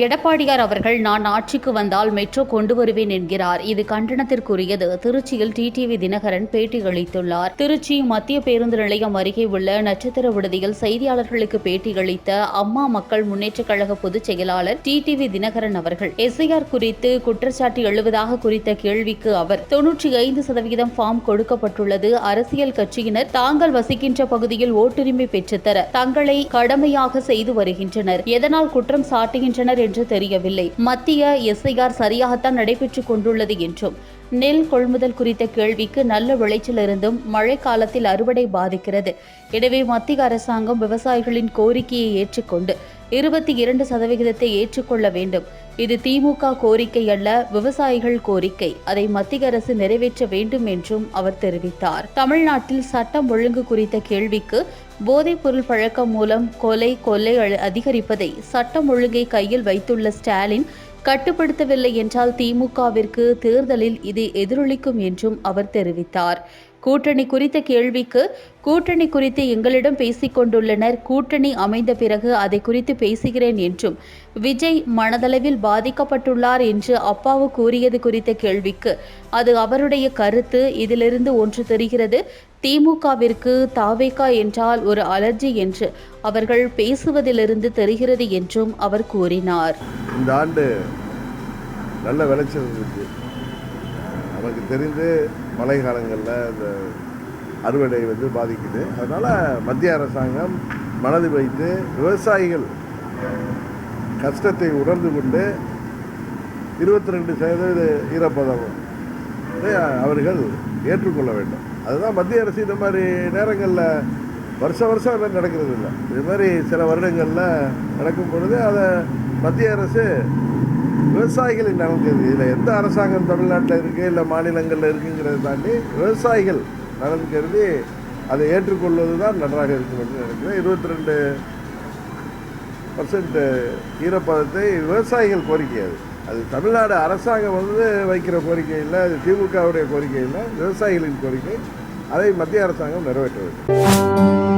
எடப்பாடியார் அவர்கள் நான் ஆட்சிக்கு வந்தால் மெட்ரோ கொண்டு வருவேன் என்கிறார். இது கண்டனத்திற்குரியது. திருச்சியில் டிடிவி தினகரன் பேட்டி அளித்துள்ளார் திருச்சி மத்திய பேருந்து நிலையம் அருகே உள்ள நட்சத்திர விடுதியில் செய்தியாளர்களுக்கு பேட்டியளித்த அம்மா மக்கள் முன்னேற்ற கழக பொதுச் செயலாளர் டிடிவி தினகரன் அவர்கள் எஸ்ஐஆர் குறித்து குற்றச்சாட்டு எழுவதாக குறித்த கேள்விக்கு அவர் தொன்னூற்றி ஐந்து சதவீதம் ஃபார்ம் கொடுக்கப்பட்டுள்ளது. அரசியல் கட்சியினர் தாங்கள் வசிக்கின்ற பகுதியில் ஓட்டுரிமை பெற்றுத்தர தங்களை கடமையாக செய்து வருகின்றனர். எதனால் குற்றம் சாட்டுகின்றனர் என்று தெரியவில்லை. மத்திய எஸ்ஐஆர் சரியாகத்தான் நடைபெற்றுக் கொண்டுள்ளது என்றும் நெல் கொள்முதல் குறித்த கேள்விக்கு நல்ல விளைச்சல் இருந்தும் மழை காலத்தில் அறுவடை பாதிக்கிறது. எனவே மத்திய அரசாங்கம் விவசாயிகளின் கோரிக்கையை ஏற்றுக்கொண்டு இருபத்தி இரண்டு சதவிகிதத்தை ஏற்றுக்கொள்ள வேண்டும். இது திமுக கோரிக்கை அல்ல விவசாயிகள் கோரிக்கை. அதை மத்திய அரசு நிறைவேற்ற வேண்டும் என்றும் அவர் தெரிவித்தார். தமிழ்நாட்டில் சட்டம் ஒழுங்கு குறித்த கேள்விக்கு போதைப் பொருள் பழக்கம் மூலம் கொலை கொள்ளை அதிகரிப்பதை சட்டம் ஒழுங்கை கையில் வைத்துள்ள ஸ்டாலின் கட்டுப்படுத்தவில்லை என்றால் திமுகவிற்கு தேர்தலில் இது எதிரொலிக்கும் என்றும் அவர் தெரிவித்தார். கூட்டணி குறித்த கேள்விக்கு கூட்டணி குறித்து எங்களிடம் பேசிக் கொண்டுள்ளனர் கூட்டணி அமைந்த பிறகு அதை குறித்து பேசுகிறேன் என்றும் விஜய் மனதளவில் பாதிக்கப்பட்டுள்ளார் என்று அப்பாவு கூறியது குறித்த கேள்விக்கு அது அவருடைய கருத்து இதிலிருந்து ஒன்று தெரிகிறது. திமுகவிற்கு தாவேகா என்றால் ஒரு அலர்ஜி என்று அவர்கள் பேசுவதிலிருந்து தெரிகிறது என்றும் அவர் கூறினார். இந்த ஆண்டு நல்ல விளைச்சல் நமக்கு தெரிந்து மழை காலங்களில் இந்த அறுவடை வந்து பாதிக்குது. அதனால் மத்திய அரசாங்கம் மனது வைத்து விவசாயிகள் கஷ்டத்தை உணர்ந்து கொண்டு இருபத்தி ரெண்டு சதவீத ஈரப்பதம் அவர்கள் ஏற்றுக்கொள்ள வேண்டும். அதுதான் மத்திய அரசு இந்த மாதிரி நேரங்களில் வருஷம் வருஷம் எல்லாம் நடக்கிறது இல்லை. இது மாதிரி சில வருடங்களில் நடக்கும் பொழுது அதை மத்திய அரசு விவசாயிகளின் நலன் கருதி இதில் எந்த அரசாங்கம் தமிழ்நாட்டில் இருக்குது இல்லை மாநிலங்களில் இருக்குங்கிறத தாண்டி விவசாயிகள் நலன் கருதி அதை ஏற்றுக்கொள்வது தான் நன்றாக இருக்கும் என்று நினைக்கிறேன். இருபத்தி ரெண்டு பர்சன்ட் ஈரப்பதத்தை விவசாயிகள் கோரிக்கை அது. அது தமிழ்நாடு அரசாங்கம் வந்து வைக்கிற கோரிக்கை இல்லை அது திமுகவுடைய கோரிக்கை இல்லை விவசாயிகளின் கோரிக்கை. அதை மத்திய அரசாங்கம் நிறைவேற்ற வேண்டும்.